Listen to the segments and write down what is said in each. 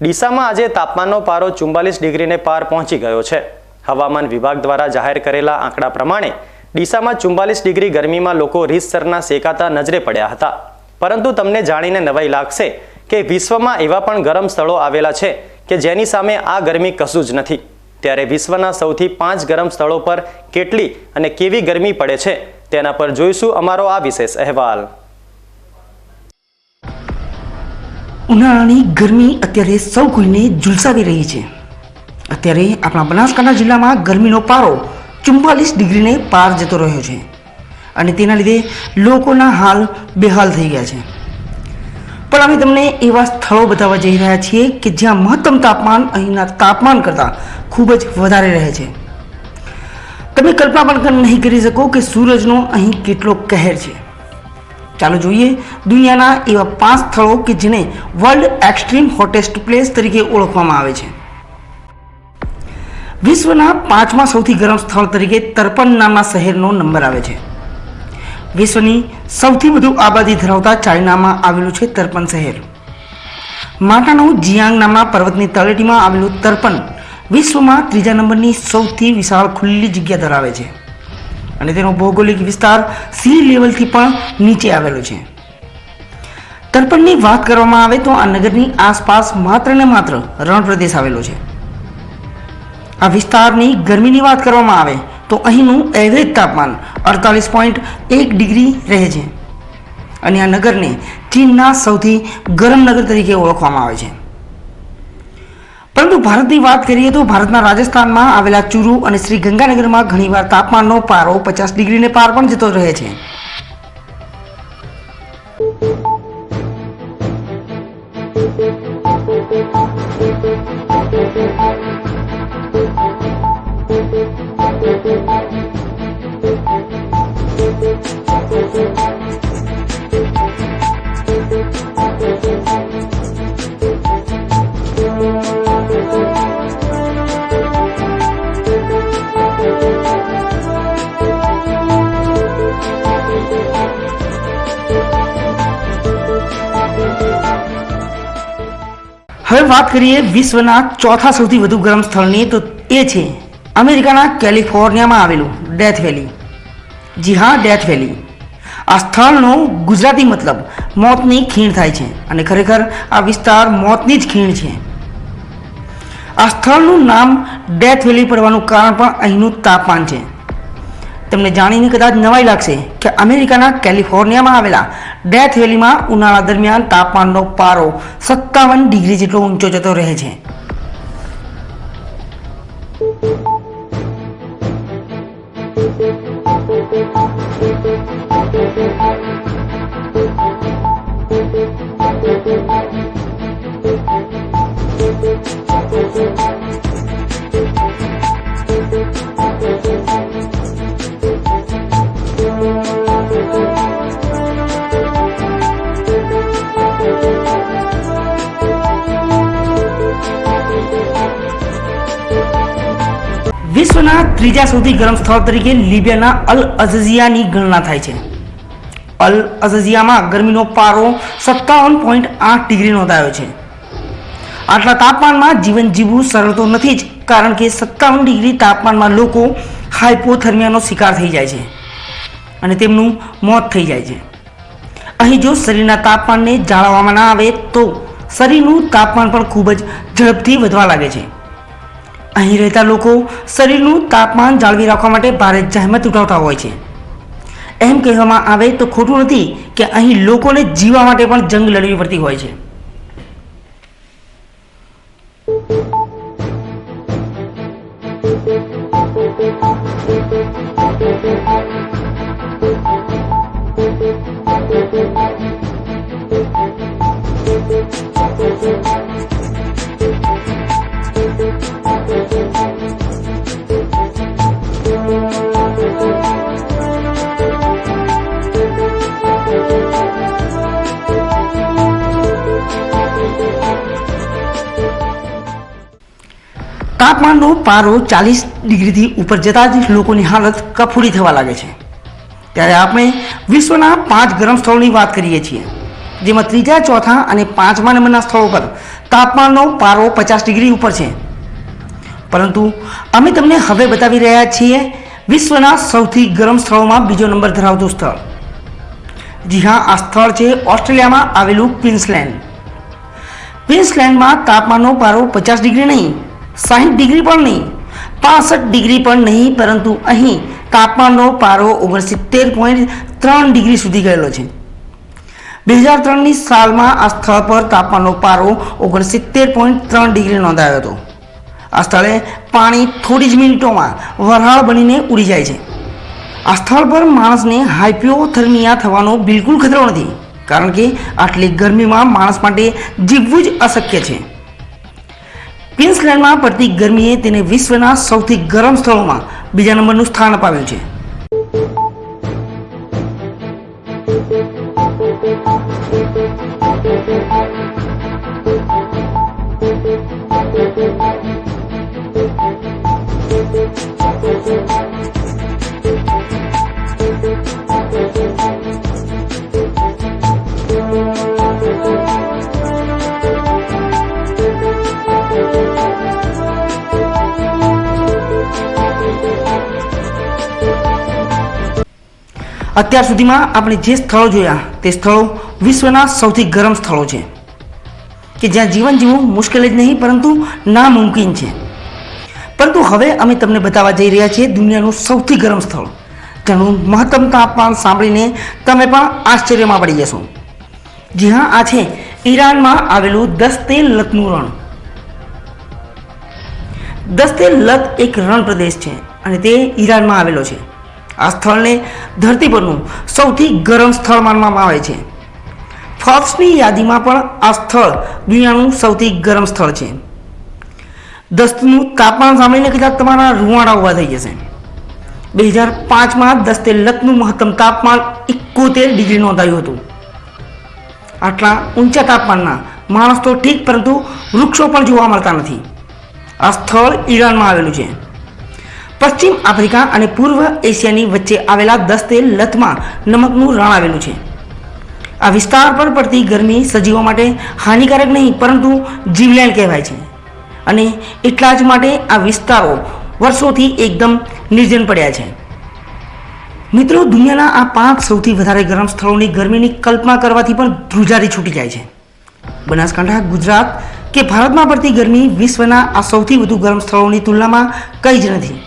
ડીસામાં આજે તાપમાનનો પારો ચુમ્બાલીસ ડિગ્રીને પાર પહોંચી ગયો છે. હવામાન વિભાગ દ્વારા જાહેર કરેલા આંકડા પ્રમાણે ડીસામાં ચુમ્બાલીસ ડિગ્રી ગરમીમાં લોકો રીતસરના શેકાતા નજરે પડ્યા હતા. પરંતુ તમને જાણીને નવાઈ લાગશે કે વિશ્વમાં એવા પણ ગરમ સ્થળો આવેલા છે કે જેની સામે આ ગરમી કશું જ નથી. ત્યારે વિશ્વના સૌથી પાંચ ગરમ સ્થળો પર કેટલી અને કેવી ગરમી પડે છે તેના પર જોઈશું અમારો આ વિશેષ અહેવાલ. ઉનાળાની ગરમી અત્યારે સૌ કોઈને ઝુલસાવી રહી છે. અત્યારે આપણા બનાસકાંઠા જિલ્લામાં ગરમીનો પારો ચુમ્માલીસ ડિગ્રીને પાર જતો રહ્યો છે અને તેના લીધે લોકોના હાલ બેહાલ થઈ ગયા છે. પણ અમે તમને એવા સ્થળો બતાવવા જઈ રહ્યા છીએ કે જ્યાં મહત્તમ તાપમાન અહીંના તાપમાન કરતાં ખૂબ જ વધારે રહે છે. તમે કલ્પના પણ નહીં કરી શકો કે સૂરજનો અહીં કેટલો કહેર છે. ચાલો જોઈએ દુનિયાના એવા પાંચ સ્થળો કે જેને વર્લ્ડ એક્સ્ટ્રીમ હોટેસ્ટ પ્લેસ તરીકે ઓળખવામાં આવે છે. વિશ્વના પાંચમા સૌથી ગરમ સ્થળ તરીકે તરપન નામના શહેરનો નંબર આવે છે. વિશ્વની સૌથી વધુ આબાદી ધરાવતા ચાઇનામાં આવેલું છે તર્પણ શહેર. માટાનું જિયાંગ નામના પર્વતની તળેટીમાં આવેલું તર્પણ વિશ્વમાં ત્રીજા નંબરની સૌથી વિશાળ ખુલ્લી જગ્યા ધરાવે છે. અને તેનો ભૌગોલિક વિસ્તાર સી લેવલથી પણ નીચે આવેલો છે. તર્પણની વાત કરવામાં આવે તો આ નગરની આસપાસ માત્ર ને માત્ર રણ પ્રદેશ આવેલો છે. આ વિસ્તારની ગરમીની વાત કરવામાં આવે તો અહીંનું એવરેજ તાપમાન અડતાલીસ પોઈન્ટ એક ડિગ્રી રહે છે. અને આ નગરને ચીનના સૌથી ગરમ નગર તરીકે ઓળખવામાં આવે છે. પરંતુ ભારતની વાત કરીએ તો ભારતના રાજસ્થાનમાં આવેલા ચુરુ અને શ્રી ગંગાનગરમાં ઘણીવાર તાપમાનનો પારો પચાસ ડિગ્રીને પાર પણ જતો રહે છે. હવે વાત કરીએ વિશ્વના ચોથા સૌથી વધુ ગરમ સ્થળની, તો એ છે અમેરિકાના કેલિફોર્નિયામાં આવેલું ડેથ વેલી. જી હા, ડેથ વેલી. આ સ્થળનો ગુજરાતી મતલબ મોતની ખીણ થાય છે અને ખરેખર આ વિસ્તાર મોતની જ ખીણ છે. આ સ્થળનું નામ ડેથ વેલી પડવાનું કારણ પણ અહીંનું તાપમાન છે. તમને જાણીને કદાચ નવાઈ લાગશે કે અમેરિકાના કેલિફોર્નિયામાં આવેલા ડેથ વેલીમાં ઉનાળા દરમિયાન તાપમાનનો પારો સત્તાવન ડિગ્રી જેટલો ઊંચો જતો રહે છે. વિશ્વના ત્રીજા સૌથી ગરમ સ્થળ તરીકે લિબિયાના અલ અઝઝિયાની ગણના થાય છે. અલ અઝઝિયામાં ગરમીનો પારો સત્તાવન પોઈન્ટ આઠ ડિગ્રી નોંધાયો છે. આટલા તાપમાનમાં જીવન જીવવું સરળ તો નથી જ, કારણ કે સત્તાવન ડિગ્રી તાપમાનમાં લોકો હાઇપોથર્મિયાનો શિકાર થઈ જાય છે અને તેમનું મોત થઈ જાય છે. અહીં જો શરીરના તાપમાનને જાળવવામાં ના આવે તો શરીરનું તાપમાન પણ ખૂબ જ ઝડપથી વધવા લાગે છે. અહીં રહેતા લોકો શરીરનું તાપમાન જાળવી રાખવા માટે ભારે જહેમત ઉઠાવતા હોય છે. એમ કહેવામાં આવે તો ખોટું નથી કે અહીં લોકોને જીવવા માટે પણ જંગ લડવી પડતી હોય છે. તાપમાનનો પારો ચાલીસ ડિગ્રીથી ઉપર જતાં જ લોકોની હાલત કફોડી થવા લાગે છે. ત્યારે આપણે વિશ્વના પાંચ ગરમ સ્થળોની વાત કરીએ છીએ, જેમાં ત્રીજા, ચોથા અને પાંચમા નંબરના સ્થળો પર તાપમાનનો પારો પચાસ ડિગ્રી ઉપર છે. પરંતુ અમે તમને હવે બતાવી રહ્યા છીએ વિશ્વના સૌથી ગરમ સ્થળોમાં બીજો નંબર ધરાવતું સ્થળ. જી હા, આ સ્થળ છે ઓસ્ટ્રેલિયામાં આવેલું ક્વિન્સલેન્ડ. ક્વિન્સલેન્ડમાં તાપમાનનો પારો પચાસ ડિગ્રી નહીં સાહીઠ ડિગ્રી પણ નહીં, પાસઠ ડિગ્રી પણ નહીં, પરંતુ અહીં તાપમાનનો પારો ઓગણસિત્તેર પોઈન્ટ ત્રણ ડિગ્રી સુધી ગયેલો છે. બે હજાર ત્રણની સાલમાં આ સ્થળ પર તાપમાનનો પારો ઓગણસિત્તેર પોઈન્ટ ત્રણ ડિગ્રી નોંધાયો હતો. આ સ્થળે પાણી થોડી જ મિનિટોમાં વરાળ બનીને ઉડી જાય છે. આ સ્થળ પર માણસને હાઇપોથર્મિયા થવાનો બિલકુલ ખતરો નથી, કારણ કે આટલી ગરમીમાં માણસ માટે જીવવું જ અશક્ય છે. ક્વીન્સલેન્ડમાં પડતી ગરમીએ તેને વિશ્વના સૌથી ગરમ સ્થળોમાં બીજા નંબરનું સ્થાન અપાવ્યું છે. અત્યાર સુધીમાં આપણે જે સ્થળો જોયા, તે સ્થળો વિશ્વના સૌથી ગરમ સ્થળો છે. કે જ્યાં જીવન જીવવું મુશ્કેલ જ નહીં, પરંતુ નામુમકિન છે. પરંતુ હવે અમે તમને બતાવવા જઈ રહ્યા છીએ દુનિયાનું સૌથી ગરમ સ્થળ. જેનું મહત્તમ તાપમાન સાંભળીને તમે પણ આશ્ચર્યમાં પડી જશો. જી હા, આ છે ઈરાનમાં આવેલું દસ્તે લતનું રણ. દસ્તે લત એક રણ પ્રદેશ છે અને તે ઈરાનમાં આવેલો છે. આ સ્થળને ધરતી પરનું સૌથી ગરમ સ્થળ માનવામાં આવે છે. ફોર્બ્સની યાદીમાં પણ આ સ્થળ દુનિયાનું સૌથી ગરમ સ્થળ છે. દસ્તનું તાપમાન સાંભળીને કદાચ તમારા રૂવાડા ઊભા થઈ જશે. બે હજાર પાંચમાં દસ્તે લતનું મહત્તમ તાપમાન એકોતેર ડિગ્રી નોંધાયું હતું. આટલા ઊંચા તાપમાનના માણસ તો ઠીક, પરંતુ વૃક્ષો પણ જોવા મળતા નથી. આ સ્થળ ઈરાનમાં આવેલું છે. પશ્ચિમ આફ્રિકા અને પૂર્વ એશિયાની વચ્ચે આવેલા દસ્તે લતમાં નમકનું રણ આવેલું છે. આ વિસ્તાર પર પડતી ગરમી સજીવો માટે હાનિકારક નહીં, પરંતુ જીવલેણ કહેવાય છે. અને એટલા જ માટે આ વિસ્તારો વર્ષોથી એકદમ નિર્જન પડ્યા છે. મિત્રો, દુનિયાના આ પાંચ સૌથી વધારે ગરમ સ્થળોની ગરમીની કલ્પના કરવાથી પણ ધ્રુજારી છૂટી જાય છે. બનાસકાંઠા, ગુજરાત કે ભારતમાં પડતી ગરમી વિશ્વના આ સૌથી વધુ ગરમ સ્થળોની તુલનામાં કંઈ જ નથી.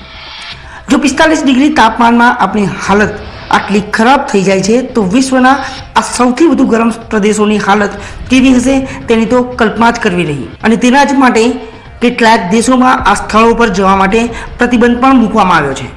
જો પિસ્તાલીસ ડિગ્રી તાપમાનમાં આપણી હાલત આટલી ખરાબ થઈ જાય છે, તો વિશ્વના આ સૌથી વધુ ગરમ પ્રદેશોની હાલત કેવી હશે તેની તો કલ્પના જ કરવી રહી અને તેના જ માટે કેટલાક દેશોમાં આ સ્થળો પર જવા માટે પ્રતિબંધ પણ મૂકવામાં આવ્યો છે.